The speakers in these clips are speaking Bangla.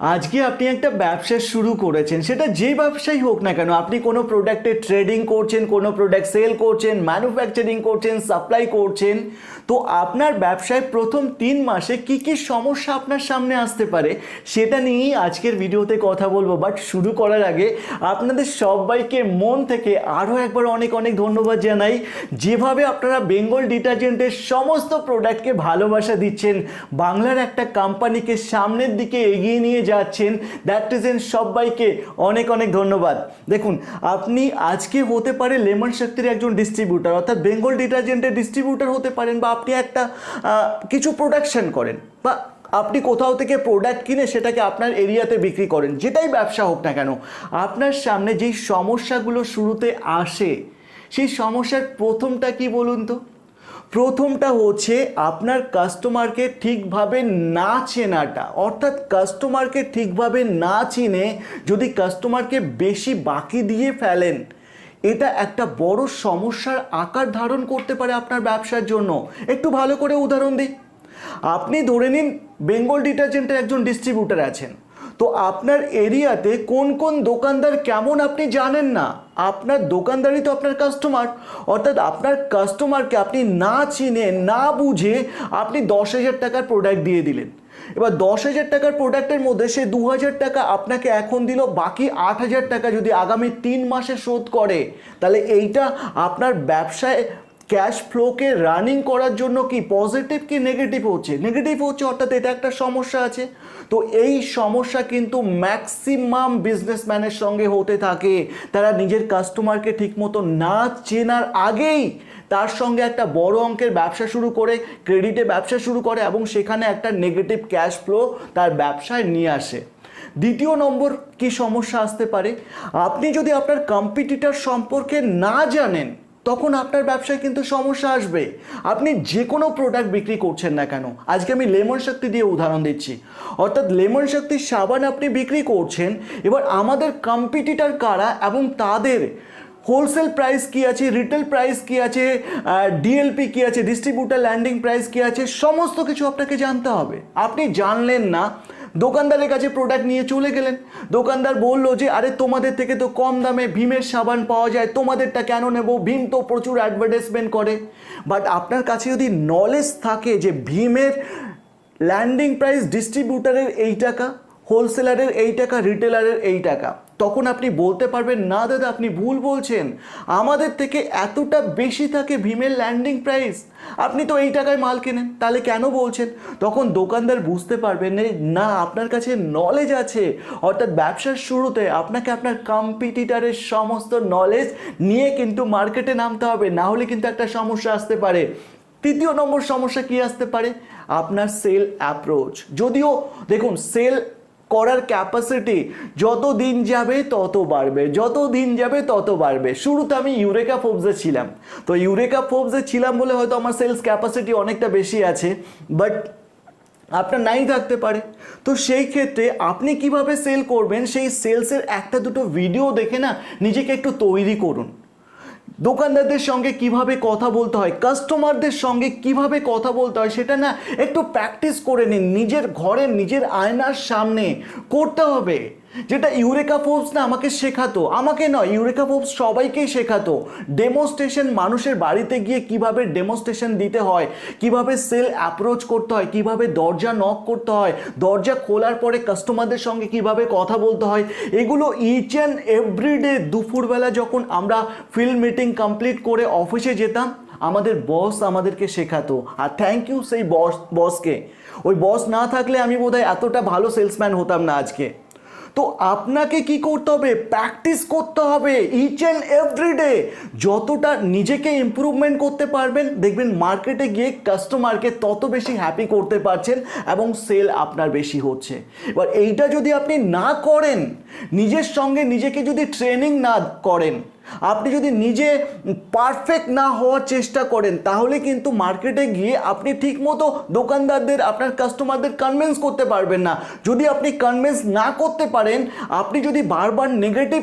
আজকে আপনি একটা ব্যবসা শুরু করেছেন, সেটা যে ব্যবসাই হোক না কেন, আপনি কোনো প্রোডাক্টে ট্রেডিং করছেন, কোনো প্রোডাক্ট সেল করছেন ম্যানুফ্যাকচারিং করছেন সাপ্লাই করছেন, তো আপনার ব্যবসায় প্রথম তিন মাসে কি কি সমস্যা আপনার সামনে আসতে পারে, সেটা নিয়েই আজকের ভিডিওতে কথা বলব। বাট শুরু করার আগে আপনাদের সবাইকে মন থেকে আরও একবার অনেক অনেক ধন্যবাদ জানাই। যেভাবে আপনারা বেঙ্গল ডিটারজেন্টের সমস্ত প্রোডাক্টকে ভালোবাসা দিচ্ছেন, বাংলার একটা কোম্পানিকে সামনের দিকে এগিয়ে নিয়ে যাচ্ছেন। দ্যাট ইজ এন সবাইকে অনেক অনেক ধন্যবাদ। দেখুন, আপনি আজকে হতে পারে লেমন শক্তির একজন ডিস্ট্রিবিউটার অর্থাৎ বেঙ্গল ডিটারজেন্টের ডিস্ট্রিবিউটার হতে পারেন বা আপনি একটা কিছু প্রোডাকশন করেন বা আপনি কোথাও থেকে প্রোডাক্ট কিনে সেটাকে আপনার এরিয়াতে বিক্রি করেন, যেটাই ব্যবসা হোক না কেন। আপনার সামনে যেই সমস্যাগুলো শুরুতে আসে, সেই সমস্যার প্রথমটা কি বলুন তো? প্রথমটা হচ্ছে আপনার কাস্টমারকে ঠিকভাবে না চেনাটা। অর্থাৎ কাস্টমারকে ঠিকভাবে না চিনে যদি কাস্টমারকে বেশি বাকি দিয়ে ফেলেন, এটা একটা বড় সমস্যার আকার ধারণ করতে পারে আপনার ব্যবসার জন্য। একটু ভালো করে উদাহরণ দিই। আপনি ধরে নিন বেঙ্গল ডিটারজেন্টের একজন ডিস্ট্রিবিউটার আছেন। তো আপনার এরিয়াতে কোন কোন দোকানদার কেমন আপনি জানেন না? আপনার দোকানদারই তো আপনার কাস্টমার অর্থাৎ আপনার কাস্টমারকে আপনি না চিনে, না বুঝে আপনি দশ হাজার টাকার প্রোডাক্ট দিয়ে দিলেন। এবার দশ হাজার টাকার প্রোডাক্টের মধ্যে সে দু হাজার টাকা আপনাকে এখন দিল, বাকি আট হাজার টাকা যদি আগামী তিন মাসে শোধ করে, তাহলে এইটা আপনার ব্যবসায় ক্যাশ ফ্লোকে রানিং করার জন্য কি পজিটিভ কি নেগেটিভ হচ্ছে? নেগেটিভ হচ্ছে অর্থাৎ এটা একটা সমস্যা আছে। তো এই সমস্যা কিন্তু ম্যাক্সিমাম বিজনেসম্যানের সঙ্গে হতে থাকে। তারা নিজের কাস্টমারকে ঠিকমতো না চেনার আগেই তার সঙ্গে একটা বড় অঙ্কের ব্যবসা শুরু করে ক্রেডিটে ব্যবসা শুরু করে এবং সেখানে একটা নেগেটিভ ক্যাশ ফ্লো তার ব্যবসায় নিয়ে আসে। দ্বিতীয় নম্বর কি সমস্যা আসতে পারে? আপনি যদি আপনার কম্পিটিটার সম্পর্কে না জানেন তখন আপনার ব্যবসায় কিন্তু সমস্যা আসবে। আপনি যে কোনো প্রোডাক্ট বিক্রি করছেন না কেন? আজকে আমি লেমন শক্তি দিয়ে উদাহরণ দিচ্ছি। অর্থাৎ লেমন শক্তির সাবান আপনি বিক্রি করছেন, এবার আমাদের কম্পিটিটার কারা এবং তাদের হোলসেল প্রাইস কি আছে রিটেল প্রাইস কি আছে ডিএলপি কি আছে ডিস্ট্রিবিউটার ল্যান্ডিং প্রাইস কি আছে, সমস্ত কিছু আপনাকে জানতে হবে। আপনি জানলেন না দোকানদারের কাছে প্রোডাক্ট নিয়ে চলে গেলেন। দোকানদার বলল যে, আরে, তোমাদের থেকে তো কম দামে ভীমের সাবান পাওয়া যায়, তোমাদেরটা কেন নেব? ভীম তো প্রচুর অ্যাডভার্টাইজমেন্ট করে। বাট আপনার কাছে যদি নলেজ থাকে যে ভীমের ল্যান্ডিং প্রাইস ডিস্ট্রিবিউটারের এই টাকা হোলসেলারের এই টাকা রিটেলারের এই টাকা তখন আপনি বলতে পারবেন, না দাদা, আপনি ভুল বলছেন। আমাদের থেকে এতটা বেশি থাকে ভীমের ল্যান্ডিং প্রাইস আপনি তো এই টাকায় মাল কেনেন, তাহলে কেন বলছেন? তখন দোকানদার বুঝতে পারবেন না, আপনার কাছে নলেজ আছে। অর্থাৎ ব্যবসার শুরুতে আপনাকে আপনার কম্পিটিটারের সমস্ত নলেজ নিয়ে কিন্তু মার্কেটে নামতে হবে। না হলে কিন্তু একটা সমস্যা আসতে পারে। তৃতীয় নম্বর সমস্যা কি আসতে পারে? আপনার সেল অ্যাপ্রোচ যদিও, দেখুন সেল করার ক্যাপাসিটি যত দিন যাবে তত বাড়বে যত দিন যাবে তত বাড়বে। শুরুতে আমি ইউরেকা ফোবসে ছিলাম। তো ইউরেকা ফোবসে ছিলাম বলে হয়তো আমার সেলস ক্যাপাসিটি অনেকটা বেশি আছে বাট আপনার নাই থাকতে পারে। তো সেই ক্ষেত্রে আপনি কীভাবে সেল করবেন, সেই সেলসের একটা দুটো ভিডিও দেখে না নিজেকে একটু তৈরি করুন। দোকানদারদের সঙ্গে কীভাবে কথা বলতে হয় কাস্টমারদের সঙ্গে কীভাবে কথা বলতে হয়, সেটা না একটু প্র্যাকটিস করে নিন। নিজের ঘরে নিজের আয়নার সামনে করতে হবে। যেটা ইউরেকা ফোবস না আমাকে শেখাতো। আমাকে নয় ইউরেকা ফোবস সবাইকেই শেখাতো। ডেমোস্ট্রেশন মানুষের বাড়িতে গিয়ে কীভাবে ডেমোস্ট্রেশন দিতে হয়, কীভাবে সেল অ্যাপ্রোচ করতে হয়, কীভাবে দরজা নক করতে হয়, দরজা খোলার পরে কাস্টমারদের সঙ্গে কীভাবে কথা বলতে হয়, এগুলো ইচ অ্যান্ড এভরিডে দুপুরবেলা যখন আমরা ফিল্ড মিটিং কমপ্লিট করে অফিসে যেতাম, আমাদের বস আমাদেরকে শেখাতো। আর থ্যাংক ইউ সেই বস বসকে ওই বস না থাকলে আমি বোধহয় এতটা ভালো সেলসম্যান হতাম না আজকে। তো আপনাকে কি করতে হবে? প্র্যাকটিস করতে হবে ইচ অ্যান্ড এভরি ডে যতটা নিজেকে ইম্প্রুভমেন্ট করতে পারবেন, দেখবেন মার্কেটে গিয়ে কাস্টমারকে তত বেশি হ্যাপি করতে পারছেন এবং সেল আপনার বেশি হচ্ছে। এবার এইটা যদি আপনি না করেন, নিজের সঙ্গে নিজেকে যদি ট্রেনিং না করেন আপনি যদি নিজে পারফেক্ট না হওয়ার চেষ্টা করেন, তাহলে কিন্তু মার্কেটে গিয়ে আপনি ঠিকমতো দোকানদারদের, আপনার কাস্টমারদের কনভিন্স করতে পারবেন না। যদি আপনি কনভিন্স না করতে পারেন, আপনি যদি বারবার নেগেটিভ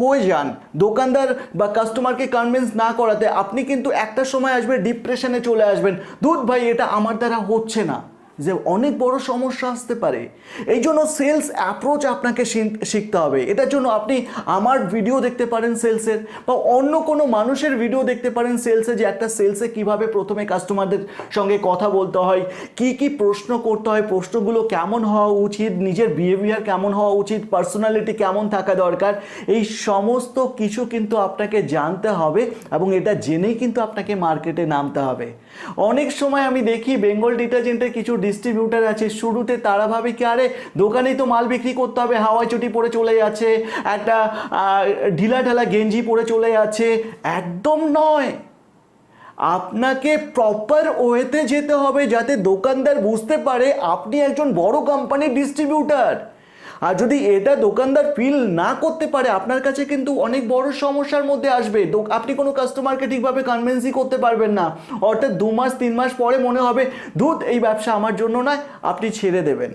হয়ে যান, দোকানদার বা কাস্টমারকে কনভিন্স না করাতে, আপনি কিন্তু একটা সময় আসবে ডিপ্রেশনে চলে আসবেন। দুধ ভাই, এটা আমার দ্বারা হচ্ছে না। যে অনেক বড় সমস্যা আসতে পারে। এই জন্য সেলস অ্যাপ্রোচ আপনাকে শিখ- শিখতে হবে। এটার জন্য আপনি আমার ভিডিও দেখতে পারেন সেলসের বা অন্য কোনো মানুষের ভিডিও দেখতে পারেন সেলসে যে একটা সেলসে কীভাবে প্রথমে কাস্টমারদের সঙ্গে কথা বলতে হয়, কি কি প্রশ্ন করতে হয়, প্রশ্নগুলো কেমন হওয়া উচিত, নিজের বিহেভিয়ার কেমন হওয়া উচিত পার্সোনালিটি কেমন থাকা দরকার, এই সমস্ত কিছু কিন্তু আপনাকে জানতে হবে এবং এটা জেনেই কিন্তু আপনাকে মার্কেটে নামতে হবে। অনেক সময় আমি দেখি বেঙ্গল ডিটারজেন্টের কিছু ডিস্ট্রিবিউটার আছে, শুরুতে তারা ভাবে কি, আরে দোকানেই তো মাল বিক্রি করতে হবে, হাওয়াই চটি পরে চলে যাচ্ছে, একটা ঢিলা ঢালা গেঞ্জি পরে চলে যাচ্ছে, একদম নয়। আপনাকে প্রপার ওয়েতে যেতে হবে যাতে দোকানদার বুঝতে পারে আপনি একজন বড় কোম্পানির ডিস্ট্রিবিউটার আর যদি এটা দোকানদার ফিল না করতে পারে, আপনার কাছে কিন্তু অনেক বড় সমস্যার মধ্যে আসবে। আপনি কোনো কাস্টমারকে ঠিকভাবে কনভেন্সই করতে পারবেন না। অর্থাৎ দু মাস, তিন মাস পরে মনে হবে, ধুত, এই ব্যবসা আমার জন্য নয়, আপনি ছেড়ে দেবেন।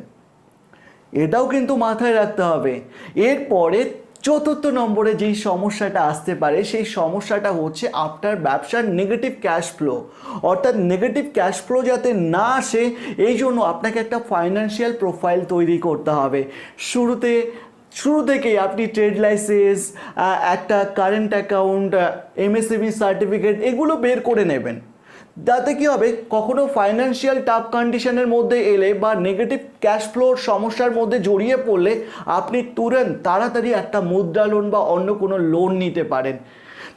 এটাও কিন্তু মাথায় রাখতে হবে। এরপরে চতুর্থ নম্বরে যেই সমস্যাটা আসতে পারে, সেই সমস্যাটা হচ্ছে আপনার ব্যবসার নেগেটিভ ক্যাশ ফ্লো অর্থাৎ নেগেটিভ ক্যাশ ফ্লো যাতে না আসে, এই জন্য আপনাকে একটা ফাইন্যান্সিয়াল প্রোফাইল তৈরি করতে হবে। শুরুতে, শুরু থেকেই আপনি ট্রেড লাইসেন্স একটা কারেন্ট অ্যাকাউন্ট এমএসএমই সার্টিফিকেট এগুলো বের করে নেবেন। তাতে কি হবে? কখনো ফাইন্যান্সিয়াল টাফ কন্ডিশনের মধ্যে এলে বা নেগেটিভ ক্যাশ ফ্লোর সমস্যার মধ্যে জড়িয়ে পড়লে আপনি তুরন্ত তাড়াতাড়ি একটা মুদ্রা লোন বা অন্য কোনো লোন নিতে পারেন।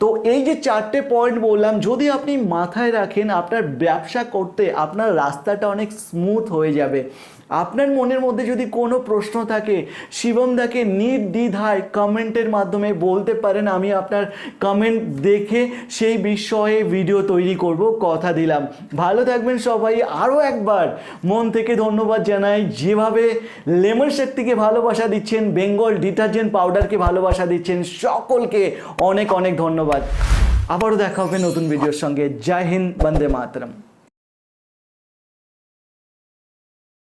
তো এই যে চারটে পয়েন্ট বললাম, যদি আপনি মাথায় রাখেন আপনার ব্যবসা করতে আপনার রাস্তাটা অনেক স্মুথ হয়ে যাবে। আপনার মনের মধ্যে যদি কোনো প্রশ্ন থাকে শিবম দাকে নির্দ্বিধায় কমেন্টের মাধ্যমে বলতে পারেন, আমি আপনার কমেন্ট দেখে সেই বিষয়ে ভিডিও তৈরি করব, কথা দিলাম। ভালো থাকবেন সবাই। আরও একবার মন থেকে ধন্যবাদ জানাই। যেভাবে লেমন শক্তিকে ভালোবাসা দিচ্ছেন, বেঙ্গল ডিটারজেন্ট পাউডারকে ভালোবাসা দিচ্ছেন, সকলকে অনেক অনেক ধন্যবাদ। আবারও দেখা হবে নতুন ভিডিওর সঙ্গে। জয় হিন্দ, বন্দে মাতরম।